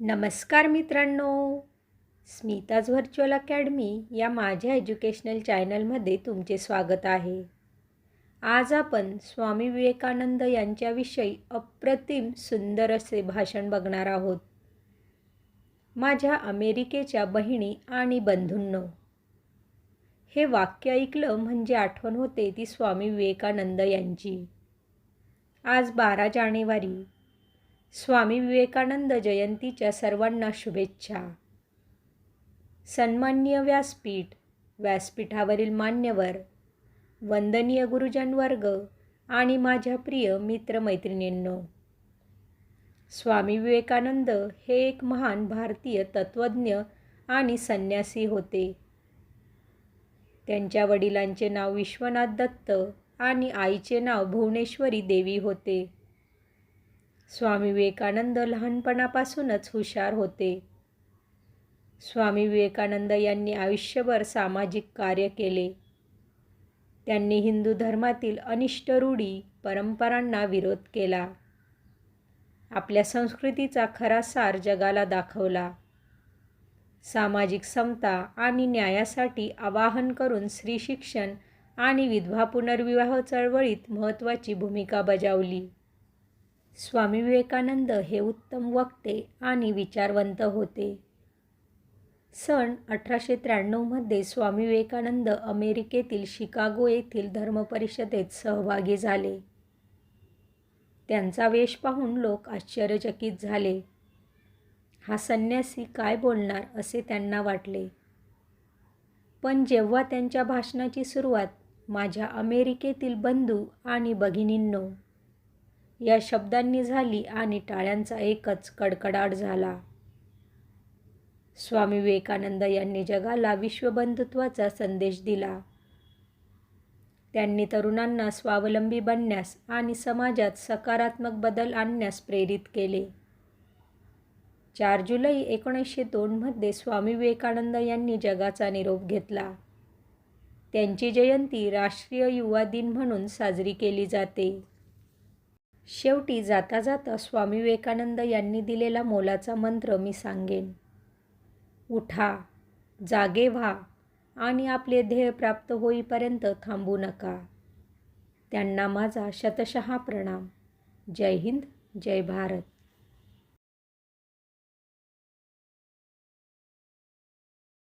नमस्कार मित्रांनो. Smita's virtual academy या माझ्या एज्युकेशनल चॅनलमध्ये तुमचे स्वागत आहे. आज आपण स्वामी विवेकानंद यांच्याविषयी अप्रतिम सुंदर असे भाषण बघणार आहोत. माझ्या अमेरिकेच्या बहिणी आणि बंधूंनो हे वाक्य ऐकलं म्हणजे आठवण होते ती स्वामी विवेकानंद यांची. आज बारा जानेवारी स्वामी विवेकानंद जयंतीच्या सर्वांना शुभेच्छा. सन्मान्य व्यासपीठ व्यासपीठावरील मान्यवर वंदनीय गुरुजन वर्ग आणि माझ्या प्रिय मित्रमैत्रिणींनो स्वामी विवेकानंद हे एक महान भारतीय तत्त्वज्ञ आणि संन्यासी होते. त्यांच्या वडिलांचे नाव विश्वनाथ दत्त आणि आईचे नाव भुवनेश्वरी देवी होते. स्वामी विवेकानंद लहानपणापासूनच हुशार होते. स्वामी विवेकानंद यांनी आयुष्यभर सामाजिक कार्य केले. त्यांनी हिंदू धर्मातील अनिष्ट रूढी परंपरांना विरोध केला. आपल्या संस्कृतीचा खरा सार जगाला दाखवला. सामाजिक समता आणि न्यायासाठी आवाहन करून स्त्री शिक्षण आणि विधवा पुनर्विवाह चळवळीत महत्त्वाची भूमिका बजावली. स्वामी विवेकानंद हे उत्तम वक्ते आणि विचारवंत होते. सन अठराशे त्र्याण्णवमध्ये स्वामी विवेकानंद अमेरिकेतील शिकागो येथील धर्मपरिषदेत सहभागी झाले. त्यांचा वेश पाहून लोक आश्चर्यचकित झाले. हा संन्यासी काय बोलणार असे त्यांना वाटले. पण जेव्हा त्यांच्या भाषणाची सुरुवात माझ्या अमेरिकेतील बंधू आणि भगिनींनो या शब्दांनी झाली आणि टाळ्यांचा एकच कडकडाट झाला. स्वामी विवेकानंद यांनी जगाला विश्वबंधुत्वाचा संदेश दिला. त्यांनी तरुणांना स्वावलंबी बनण्यास आणि समाजात सकारात्मक बदल आणण्यास प्रेरित केले. चार जुलै एकोणीसशे दोनमध्ये स्वामी विवेकानंद यांनी जगाचा निरोप घेतला. त्यांची जयंती राष्ट्रीय युवा दिन म्हणून साजरी केली जाते. शेवटी जाता जाता स्वामी विवेकानंद यांनी दिलेला मोलाचा मंत्र मी सांगेन. उठा जागे व्हा आणि आपले ध्येय प्राप्त होईपर्यंत थांबू नका. त्यांना माझा शतशः प्रणाम. जय हिंद जय भारत.